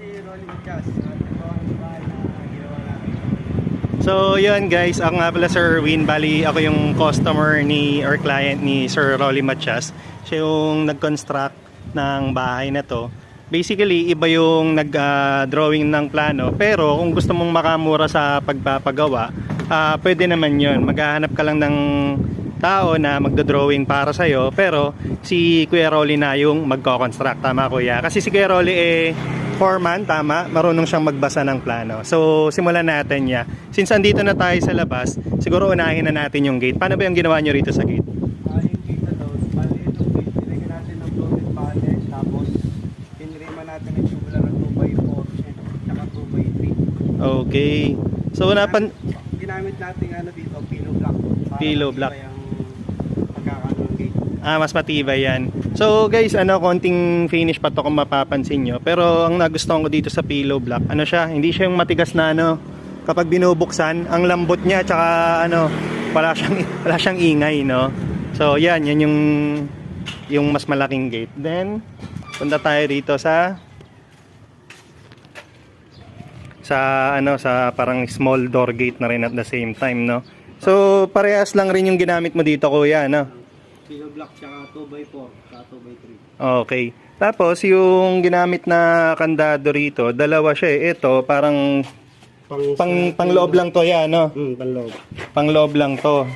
si ginawa natin. So, yun guys, ako nga pala Sir Win. Bali, ako yung customer ni or client ni Sir Rolly Matias. Siya yung nag-construct ng bahay na to. Basically, iba yung nag-drawing ng plano. Pero kung gusto mong makamura sa pagpapagawa, ah, pwede naman yun. Maghahanap ka lang ng tao na magdo-drawing para sa'yo. Pero si Kuya Rolly na yung magko-construct. Tama kuya? Kasi si Kuya Rolly eh foreman, tama, marunong siyang magbasa ng plano. So, simulan natin niya. Since andito na tayo sa labas, siguro unahin na natin yung gate. Paano ba yung ginawa niyo rito sa gate? Ah, yung gate na to, bali itong gate, nilagyan natin ng floated panel, tapos pinrima natin ng tubular ng 2x4 and saka 2x3. Okay. So, napan... Ginamit natin ano dito, pillow block. Pillow block. ang pagkakaano ng gate. Ah, mas matibay yan. So, guys, ano, konting finish pa to kung mapapansin nyo. Pero, ang nagustuhan ko dito sa pillow block, ano siya, hindi siya yung matigas na, ano, kapag binubuksan, ang lambot niya, tsaka, ano, wala siyang, wala siyang ingay, no? So, yan, yan yung, yung mas malaking gate. Then, punta tayo dito sa, sa, ano, sa parang small door gate na rin at the same time, no? So, parehas lang rin yung ginamit mo dito, kuya, no? Pillow block, saka 2x4, saka 2x3. Okay. Tapos, yung ginamit na kandado rito, dalawa siya eh. Ito, parang Pang, pang, pangloob lang to yan, no? Hmm, panloob. Pangloob lang to.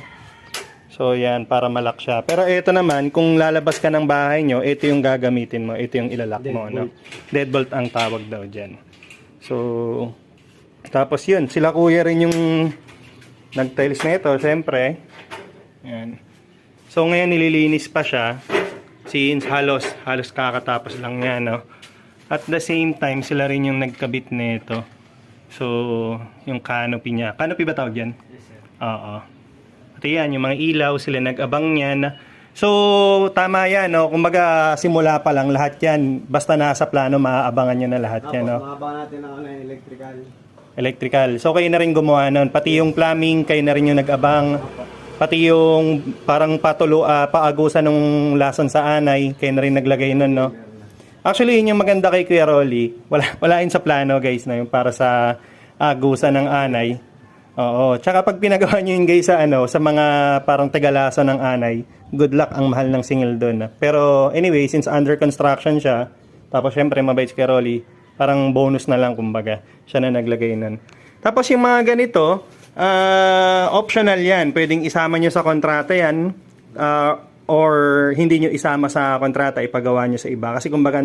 So, yan, para malak siya. Pero ito naman, kung lalabas ka ng bahay nyo, ito yung gagamitin mo. Ito yung ilalak mo, no? Deadbolt ang tawag daw dyan. So, tapos yun, sila kuya rin yung nag-tiles na ito, syempre. Yan. So, ngayon nililinis pa siya. Since halos, halos kakatapos lang yan, no? At the same time, sila rin yung nagkabit nito. So, yung canopy niya. Canopy ba tawag yan? Yes, sir. Oo. Pati yan, yung mga ilaw, sila nag-abang yan. So, tama yan, no? Kumbaga, simula pa lang, lahat yan. Basta nasa plano, maaabangan nyo na lahat yan, no? Apo, mahaba natin ng ano, electrical. Electrical. So, kayo na rin gumawa nun. Pati yung plumbing, kayo na rin yung nag-abang. Pati yung parang patulo, ah, paagusan ng lason sa anay, kayo na rin naglagay nun, no? Actually, yun yung maganda kay Kuya Rolly. Wala, wala yun sa plano, guys, na yung para sa agusan ng anay. Oo. Tsaka pag pinagawa nyo yun, guys, sa, ano, sa mga parang tagalason ng anay, good luck ang mahal ng singil doon. Pero anyway, since under construction siya, tapos syempre mabait Kuya Rolly, parang bonus na lang, kumbaga. Siya na naglagay nun. Tapos yung mga ganito, ah, optional yan. Pwedeng isama nyo sa kontrata yan. ah, or hindi nyo isama sa kontrata, ipagawa nyo sa iba. Kasi kumbaga,